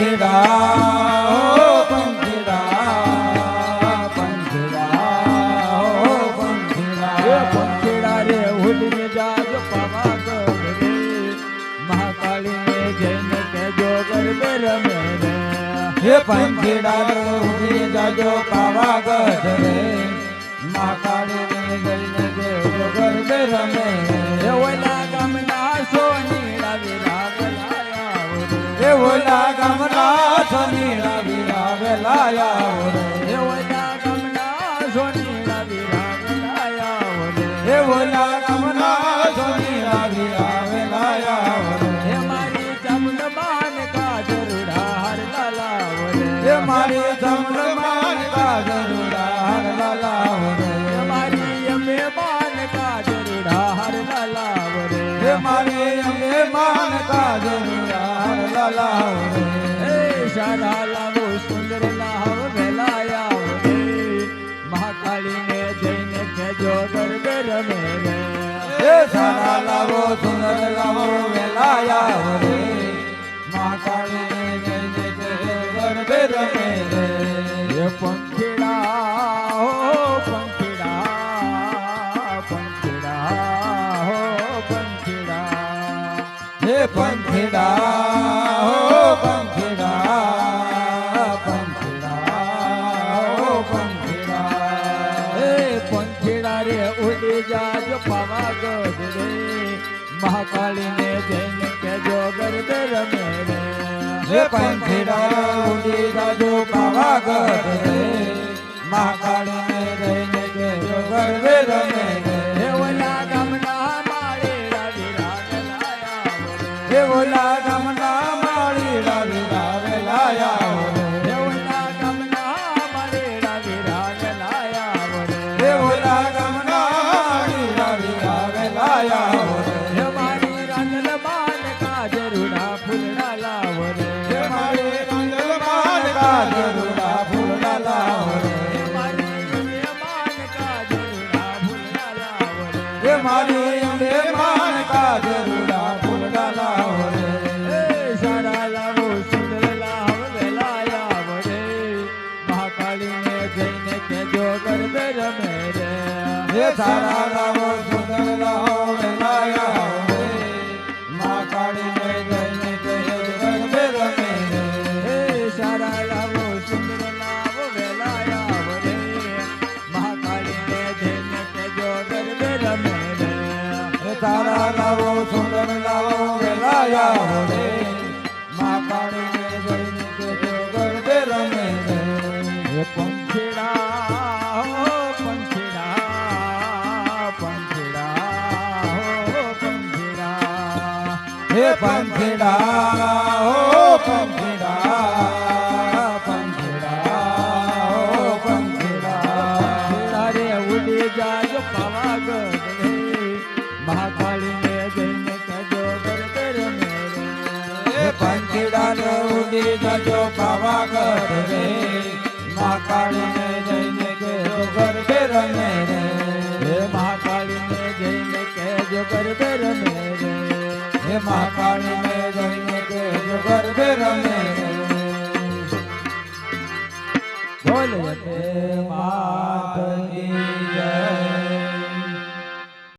પંખીડા પંખીડા પંખીડા પંખીડા પંખીડા રે ઉડીને જાજો પાવાગઢ રે મહાકાળીને જઈને કેજો ગરબે રમે રે હે પંખીડા રે ઉડી જાજો પાવાગઢ રે મહાકાળી જઈને દેવ ગરબે રમે એ ઓલા ગામના સોનીડા વિરાગ લાયા રે ઓલા ગામના સોનીડા વિરાવેલા આવો રે એ ઓલા ગામના સોનીડા વિરાગ લાયા રે એ ઓલા ગામના સોનીડા વિરાવેલા આવો રે હે મારી ચમનમાન કાજરુડા હર લાલાવ રે એ મારી જમણમાન કાજરુડા હર લાલાવ રે હે મારી માન કાજરુડા હર લાલાવ રે હે મારી અંબે માન કાજરુડા હર હે લાવો સુંદર લાવ વેલાયા રે મહાકાળીને જઈને કેજો ગરબે રમે રે એ સારા લાવો સુંદર લાવો વેલાયા રે મહાકાળીને જઈને પંખીડા હો પંખીડા પંખીડા હો પંખીડા. હે પંખીડા. પાવાગઢ રે મહાકાળીને જઈને કેજો ગરબે રમે રે હે પંખીડા ઉડી જાજો પાવાગઢ રે મારી અંબે સારા લાવો સુંદર મહાકાળીને જઈને કેજો ગરબે રમે રે. સારા લાવો તારા લાવો સુંદર લાવો વેલાયા રે મા કાળીને જઈને તે ગરબે રમે છે. પંખીડા, હો પંખીડા પંખીડા, હો પંખીડા. હે પંખીડા, હો પંખીડા. મહાકાળીને જઈને કેજો ગરબે રમે રે હે પંખીડા ને ઉડી જજો પાવાગઢ રે. મા જઈને કે ગરબે રમે હે મહાકાળીને જઈને કહેજો ગરબે રમે હે મહાકાળીને જઈને કે ગરબે રમે બોલ હે મા